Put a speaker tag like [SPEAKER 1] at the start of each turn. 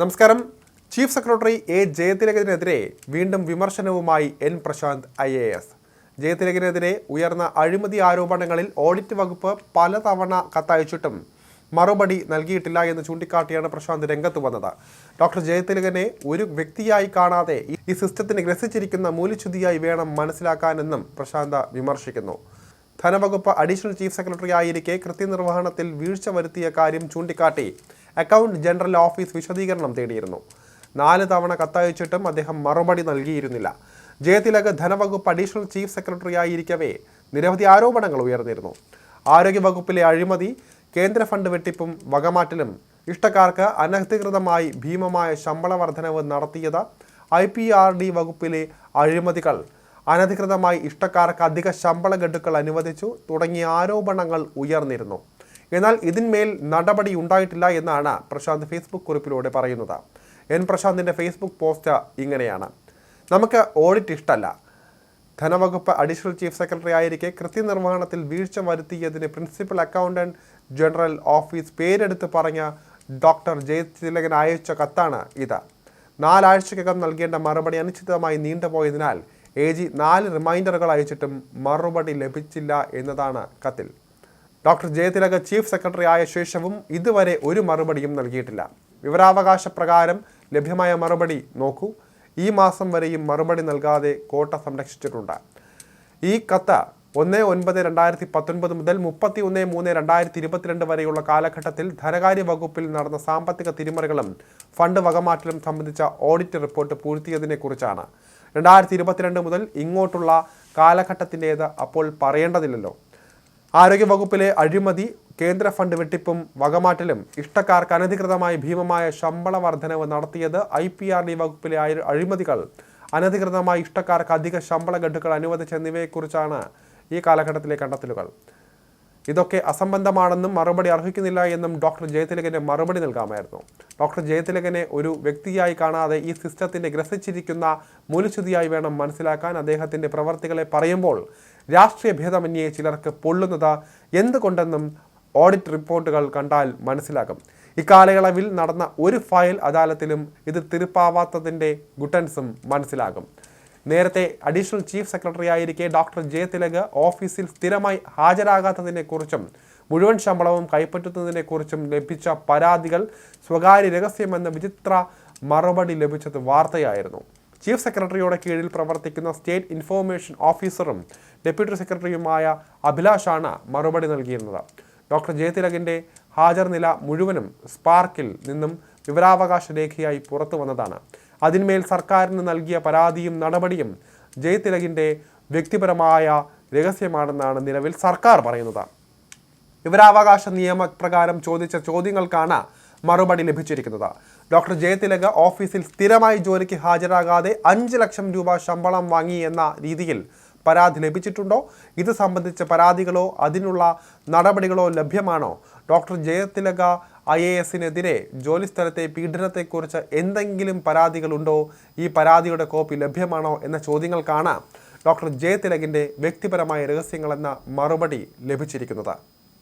[SPEAKER 1] നമസ്കാരം. Chief secretary A ജയതിലകനെതിരെ വീണ്ടും വിമർശനവുമായി N Prashanth I A S. ജയതിലകനെതിരെ ഉയർന്ന അഴിമതി ആരോപണങ്ങളിൽ ഓഡിറ്റ് വകുപ്പ് പലതവണ കത്തയച്ചിട്ടും മറുപടി നൽകിയിട്ടില്ല എന്ന് ചൂണ്ടിക്കാട്ടിയാണ് പ്രശാന്ത് രംഗത്ത് വന്നത്. ഡോക്ടർ ജയതിലകനെ ഒരു വ്യക്തിയായി കാണാതെ ഈ- സിസ്റ്റത്തിന് ഗ്രസിച്ചിരിക്കുന്ന മൂലിച്ചുതിയായി വേണം മനസ്സിലാക്കാനെന്നും പ്രശാന്ത് വിമർശിക്കുന്നു. ധനവകുപ്പ് അഡീഷണൽ ചീഫ് സെക്രട്ടറി ആയിരിക്കെ കൃത്യനിർവഹണത്തിൽ വീഴ്ച വരുത്തിയ കാര്യം ചൂണ്ടിക്കാട്ടി അക്കൗണ്ട് ജനറൽ ഓഫീസ് വിശദീകരണം തേടിയിരുന്നു. നാല് തവണ കത്തയച്ചിട്ടും അദ്ദേഹം മറുപടി നൽകിയിരുന്നില്ല. ജയതിലക് ധനവകുപ്പ് അഡീഷണൽ ചീഫ് സെക്രട്ടറി ആയിരിക്കവേ നിരവധി ആരോപണങ്ങൾ ഉയർന്നിരുന്നു. ആരോഗ്യവകുപ്പിലെ അഴിമതി കേന്ദ്ര ഫണ്ട് വെട്ടിപ്പും വകമാറ്റലും ഇഷ്ടക്കാർക്ക് അനധികൃതമായി ഭീമമായ ശമ്പള വർധനവ് നടത്തിയത് ഐ പി ആർ ഡി വകുപ്പിലെ അഴിമതികൾ. അനധികൃതമായി ഇഷ്ടക്കാർക്ക് അധിക ശമ്പള ഗഡുക്കൾ അനുവദിച്ചു തുടങ്ങിയ ആരോപണങ്ങൾ ഉയർന്നിരുന്നു. എന്നാൽ ഇതിന്മേൽ നടപടി ഉണ്ടായിട്ടില്ല എന്നാണ് പ്രശാന്ത് ഫേസ്ബുക്ക് കുറിപ്പിലൂടെ പറയുന്നത്. എൻ പ്രശാന്തിന്റെ ഫേസ്ബുക്ക് പോസ്റ്റ് ഇങ്ങനെയാണ്. നമുക്ക് ഓഡിറ്റ് ഇഷ്ടമല്ല ധനവകുപ്പ് അഡീഷണൽ ചീഫ് സെക്രട്ടറി ആയിരിക്കെ കൃത്യനിർവഹണത്തിൽ വീഴ്ച വരുത്തിയതിന് പ്രിൻസിപ്പൽ അക്കൗണ്ടന്റ് ജനറൽ ഓഫീസ് പേരെടുത്ത് പറഞ്ഞ ഡോക്ടർ ജയതിലകൻ അയച്ച കത്താണ് ഇത്. നാലാഴ്ചക്കകം നൽകേണ്ട മറുപടി അനിശ്ചിതമായി നീണ്ടുപോയതിനാൽ എ ജി നാല് റിമൈൻഡറുകൾ അയച്ചിട്ടും മറുപടി ലഭിച്ചില്ല എന്നതാണ് കത്തിൽ. ഡോക്ടർ ജയതിലക ചീഫ് സെക്രട്ടറി ആയ ശേഷവും ഇതുവരെ ഒരു മറുപടിയും നൽകിയിട്ടില്ല. വിവരാവകാശ പ്രകാരം ലഭ്യമായ മറുപടി നോക്കൂ. ഈ മാസം വരെയും മറുപടി നൽകാതെ കോട്ട സംരക്ഷിച്ചിട്ടുണ്ട്. ഈ കത്ത് ഒന്ന് ഒൻപത് രണ്ടായിരത്തി പത്തൊൻപത് മുതൽ മുപ്പത്തി ഒന്ന് മൂന്ന് രണ്ടായിരത്തി ഇരുപത്തിരണ്ട് വരെയുള്ള കാലഘട്ടത്തിൽ ധനകാര്യ വകുപ്പിൽ നടന്ന സാമ്പത്തിക തിരിമറികളും ഫണ്ട് വകമാറ്റലും സംബന്ധിച്ച ഓഡിറ്റ് റിപ്പോർട്ട് പൂഴ്ത്തിയതിനെക്കുറിച്ചാണ് രണ്ടായിരത്തി ഇരുപത്തിരണ്ട് മുതൽ ഇങ്ങോട്ടുള്ള കാലഘട്ടത്തിന്റേത് അപ്പോൾ പറയേണ്ടതില്ലല്ലോ. ആരോഗ്യവകുപ്പിലെ അഴിമതി കേന്ദ്ര ഫണ്ട് വെട്ടിപ്പും വകമാറ്റലും ഇഷ്ടക്കാർക്ക് അനധികൃതമായി ഭീമമായ ശമ്പള വർധനവ് നടത്തിയത് ഐ പി ആർ ഡി വകുപ്പിലെ അഴി- അഴിമതികൾ. അനധികൃതമായി ഇഷ്ടക്കാർക്ക് അധിക ശമ്പള ഗഡുക്കൾ അനുവദിച്ചെന്നിവയെക്കുറിച്ചാണ് ഈ കാലഘട്ടത്തിലെ കണ്ടെത്തലുകൾ. ഇതൊക്കെ അസംബന്ധമാണെന്നും മറുപടി അർഹിക്കുന്നില്ല എന്നും ഡോക്ടർ ജയതിലകന് മറുപടി നൽകാമായിരുന്നു. ഡോക്ടർ ജയതിലകനെ ഒരു വ്യക്തിയായി കാണാതെ ഈ സിസ്റ്റത്തിന്റെ ഗ്രസിച്ചിരിക്കുന്ന മൂലച്യുതിയായി വേണം മനസ്സിലാക്കാൻ അദ്ദേഹത്തിന്റെ പ്രവർത്തികളെ പറയുമ്പോൾ രാഷ്ട്രീയ ഭേദമന്യേ ചിലർക്ക് പൊള്ളുന്നത് എന്തുകൊണ്ടെന്നും ഓഡിറ്റ് റിപ്പോർട്ടുകൾ കണ്ടാൽ മനസ്സിലാകും. ഇക്കാലയളവിൽ നടന്ന ഒരു ഫയൽ അദാലത്തിലും ഇത് തിരുപ്പാവാത്തതിന്റെ ഗുട്ടൻസും മനസ്സിലാകും. നേരത്തെ അഡീഷണൽ ചീഫ് സെക്രട്ടറി ആയിരിക്കെ ഡോക്ടർ ജെ തിലക് ഓഫീസിൽ സ്ഥിരമായി ഹാജരാകാത്തതിനെക്കുറിച്ചും മുഴുവൻ ശമ്പളവും കൈപ്പറ്റുന്നതിനെക്കുറിച്ചും ലഭിച്ച പരാതികൾ സ്വകാര്യ രഹസ്യമെന്ന വിചിത്ര മറുപടി ലഭിച്ചത് വാർത്തയായിരുന്നു. ചീഫ് സെക്രട്ടറിയുടെ കീഴിൽ പ്രവർത്തിക്കുന്ന സ്റ്റേറ്റ് ഇൻഫോർമേഷൻ ഓഫീസറും ഡെപ്യൂട്ടി സെക്രട്ടറിയുമായ അഭിലാഷാണ് മറുപടി നൽകിയിരുന്നത്. ഡോക്ടർ ജയതിലകിന്റെ ഹാജർ നില മുഴുവനും സ്പാർക്കിൽ നിന്നും വിവരാവകാശ രേഖയായി പുറത്തു വന്നതാണ് അതിന്മേൽ സർക്കാരിന് നൽകിയ പരാതിയും നടപടിയും ജയതിലകിന്റെ വ്യക്തിപരമായ രഹസ്യമാണെന്നാണ് നിലവിൽ സർക്കാർ പറയുന്നത്. വിവരാവകാശ നിയമപ്രകാരം ചോദിച്ച ചോദ്യങ്ങൾക്കാണ് മറുപടി ലഭിച്ചിരിക്കുന്നത്. ഡോക്ടർ ജയതിലക ഓഫീസിൽ സ്ഥിരമായി ജോലിക്ക് ഹാജരാകാതെ അഞ്ച് ലക്ഷം രൂപ ശമ്പളം വാങ്ങി എന്ന രീതിയിൽ പരാതി ലഭിച്ചിട്ടുണ്ടോ? ഇത് സംബന്ധിച്ച പരാതികളോ അതിനുള്ള നടപടികളോ ലഭ്യമാണോ? ഡോക്ടർ ജയതിലക ഐ എ എസിനെതിരെ ജോലിസ്ഥലത്തെ പീഡനത്തെക്കുറിച്ച് എന്തെങ്കിലും പരാതികളുണ്ടോ? ഈ പരാതിയുടെ കോപ്പി ലഭ്യമാണോ എന്ന ചോദ്യങ്ങൾക്കാണ് ഡോക്ടർ ജയതിലകിന്റെ വ്യക്തിപരമായ രഹസ്യങ്ങളെന്ന മറുപടി ലഭിച്ചിരിക്കുന്നത്.